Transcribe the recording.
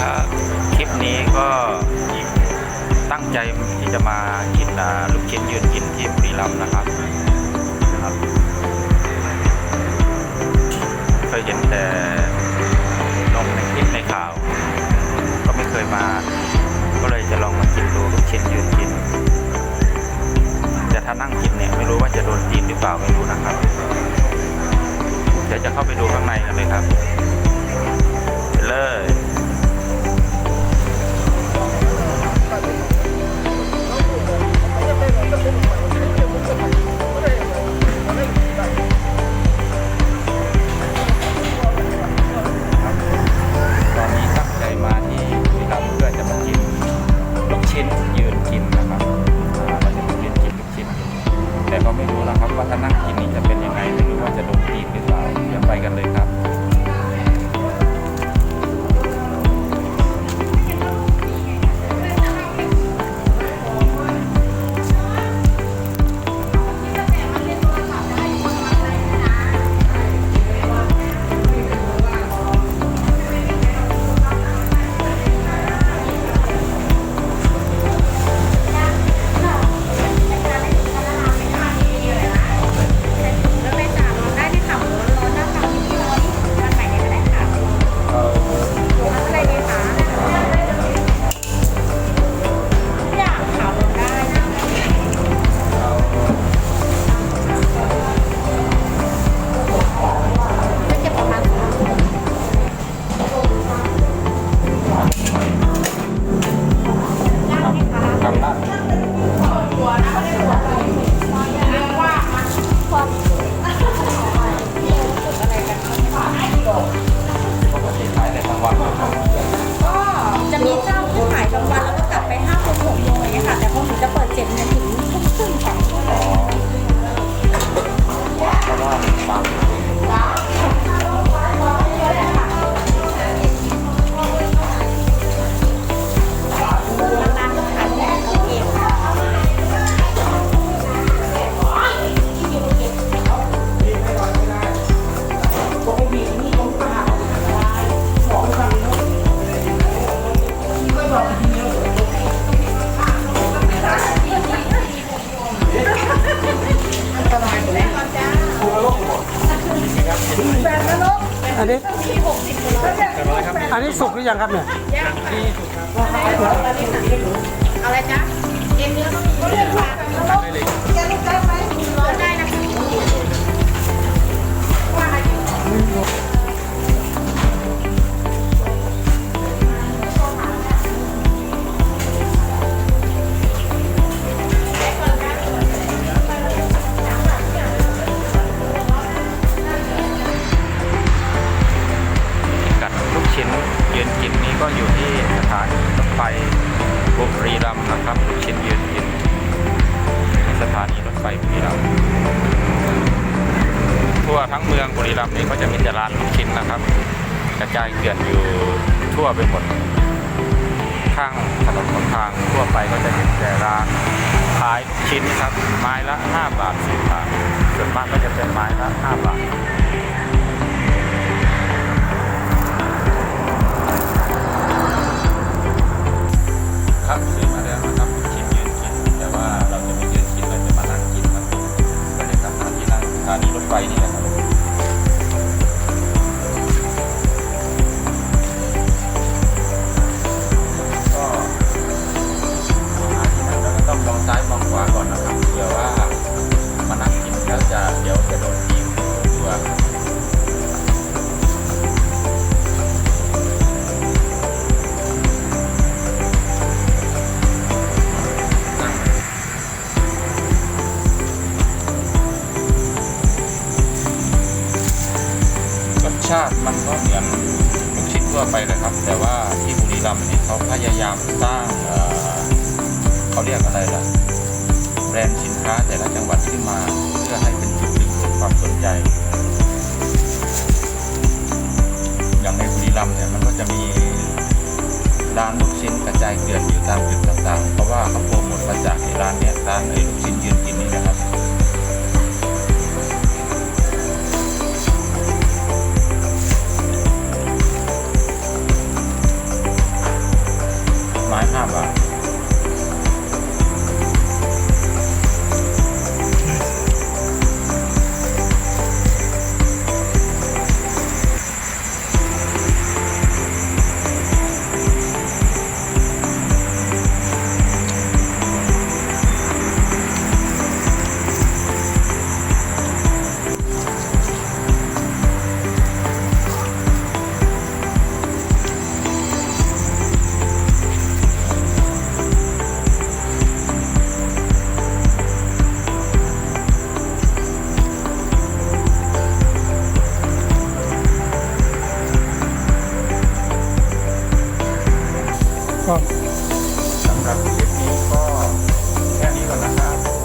ครับคลิปนี้ก็ตั้งใจที่จะมากินลูกชิ้นยืนกินที่บุรีรัมย์นะครับครับเคยเห็นแต่ลงในคลิปในข่าว ก็ไม่เคยมา ก็เลยจะลองมากินดูลูกชิ้นยืนกินแต่ถ้านั่งกินเนี่ยไม่รู้ว่าจะโดนตีนหรือเปล่าไม่รู้นะครับเดี๋ยวจะเข้าไปดูข้างในกันเลยครับเลย อันนี้อันนี้สุกหรือยังครับเนี่ยอะไรีรัมย์นี่ก็จะมีแต่ร้านลูกชิ้นนะครับ กระจายเกลื่อนอยู่ทั่วไปหมด ข้างถนนหนทางทั่วไปก็จะเห็นแต่ร้านขายลูกชิ้นครับ ไม้ละ 5 บาท10บาทส่วนมากก็จะเป็นไม้ละ5บาทครับซื้อมาแล้วนะครับลูกชิ้นยืนกินแต่ว่าเราจะไม่ยืนกินเราจะมานั่งกินครับก็เลยกลับมาที่นั่งสถานีรถไฟนี่แหละครับาติมันก็เหมือนลูกชิ้นทั่วไปเลยครับ แต่ว่าที่บุรีรัมย์นี่เขาพยายามสร้างเอ่อเขาเรียกอะไรล่ะแบรนด์สินค้าแต่ละจังหวัดขึ้นมาเพื่อให้เป็นจุดดึงดูดความสนใจ อย่างในบุรีรัมย์เนี่ยมันก็จะมีร้านลูกชิ้นกระจายเกลื่อนอยู่ตามจุดต่างๆ เพราะว่าเขา ครัสำหรับคลิปนี้ก็แค่นี้ก่อนนะครับ